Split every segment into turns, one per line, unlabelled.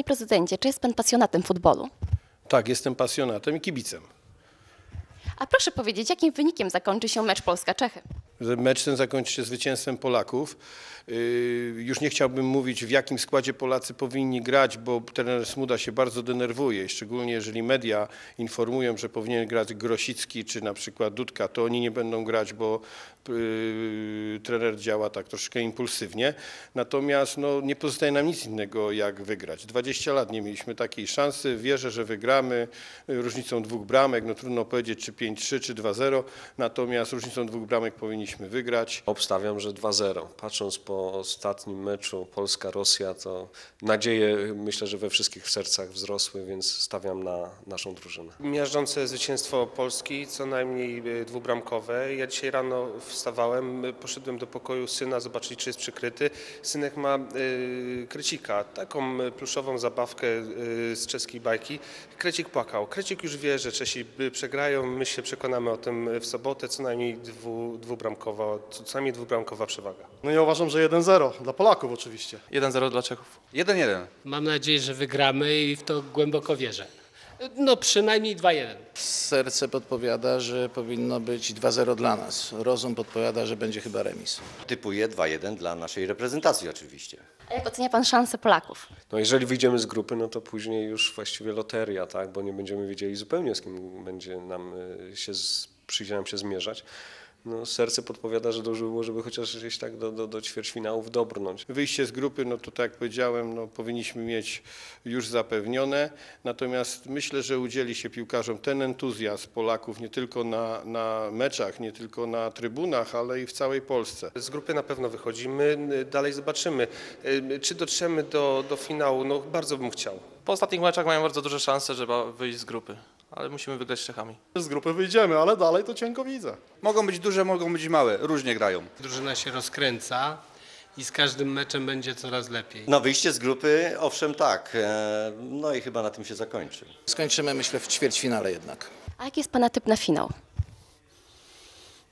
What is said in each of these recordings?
Panie prezydencie, czy jest pan pasjonatem futbolu?
Tak, jestem pasjonatem i kibicem.
A proszę powiedzieć, jakim wynikiem zakończy się mecz Polska-Czechy?
Mecz ten zakończy się zwycięstwem Polaków. Yy, Już nie chciałbym mówić, w jakim składzie Polacy powinni grać, bo trener Smuda się bardzo denerwuje. Szczególnie jeżeli media informują, że powinien grać Grosicki czy na przykład Dudka, to oni nie będą grać, bo yy, trener działa tak troszkę impulsywnie. Natomiast no, nie pozostaje nam nic innego, jak wygrać. 20 lat nie mieliśmy takiej szansy. Wierzę, że wygramy różnicą dwóch bramek. No, trudno powiedzieć, czy 5-3, czy 2-0. Natomiast różnicą dwóch bramek powinniśmy wygrać.
Obstawiam, że 2-0. Patrząc po ostatnim meczu Polska-Rosja, to nadzieje myślę, że we wszystkich sercach wzrosły, więc stawiam na naszą drużynę.
Miażdżące zwycięstwo Polski, co najmniej y, dwubramkowe. Ja dzisiaj rano wstawałem, poszedłem do pokoju syna zobaczyć, czy jest przykryty. Synek ma y, krecika, taką y, pluszową zabawkę y, z czeskiej bajki. Krecik płakał. Krecik już wie, że Czesi y, przegrają. My się przekonamy o tym w sobotę, co najmniej dwu, dwubramkowa, co najmniej dwubramkowa przewaga.
No ja uważam, że 1-0 dla Polaków oczywiście.
1-0 dla Czechów.
1-1.
Mam nadzieję, że wygramy i w to głęboko wierzę. No przynajmniej 2-1.
Serce podpowiada, że powinno być 2-0 dla nas. Rozum podpowiada, że będzie chyba remis.
Typuję 2-1 dla naszej reprezentacji oczywiście.
A jak ocenia pan szanse Polaków?
No jeżeli wyjdziemy z grupy, no to później już właściwie loteria, tak, bo nie będziemy wiedzieli zupełnie z kim będzie nam y, się, z- przyjdzie nam się zmierzać. No, serce podpowiada, że dobrze by było, żeby chociaż gdzieś tak do, do, do ćwierćfinałów dobrnąć.
Wyjście z grupy, no to tak jak powiedziałem, no powinniśmy mieć już zapewnione. Natomiast myślę, że udzieli się piłkarzom ten entuzjazm Polaków nie tylko na, na meczach, nie tylko na trybunach, ale i w całej Polsce.
Z grupy na pewno wychodzimy, dalej zobaczymy. Czy dotrzemy do, do finału? No bardzo bym chciał.
Po ostatnich meczach mają bardzo duże szanse, żeby wyjść z grupy, ale musimy wygrać z Czechami.
Z grupy wyjdziemy, ale dalej to cienko widzę.
Mogą być duże, mogą być małe, różnie grają.
Drużyna się rozkręca i z każdym meczem będzie coraz lepiej.
No wyjście z grupy, owszem tak, e, no i chyba na tym się zakończy.
Skończymy, myślę, w ćwierćfinale jednak.
A jaki jest pana typ na finał?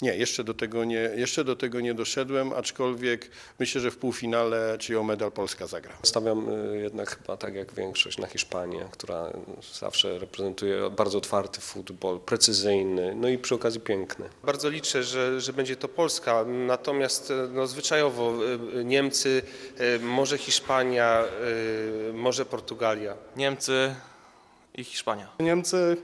Nie, jeszcze do tego nie, jeszcze do tego nie doszedłem, aczkolwiek myślę, że w półfinale, czyli o medal Polska zagra.
Stawiam y, jednak chyba tak jak większość na Hiszpanię, która y, zawsze reprezentuje bardzo otwarty futbol, precyzyjny, no i przy okazji piękny.
Bardzo liczę, że, że będzie to Polska, natomiast e, no, zwyczajowo e, e, Niemcy, może Hiszpania, może Portugalia.
Niemcy i Hiszpania.
Niemcy,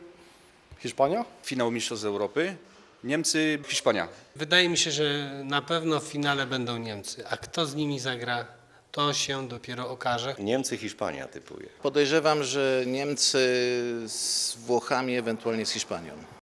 Hiszpania?
Finał Mistrzostw Europy, Niemcy, Hiszpania.
Wydaje mi się, że na pewno w finale będą Niemcy, a kto z nimi zagra, to się dopiero okaże.
Niemcy, Hiszpania typuję.
Podejrzewam, że Niemcy z Włochami, ewentualnie z Hiszpanią.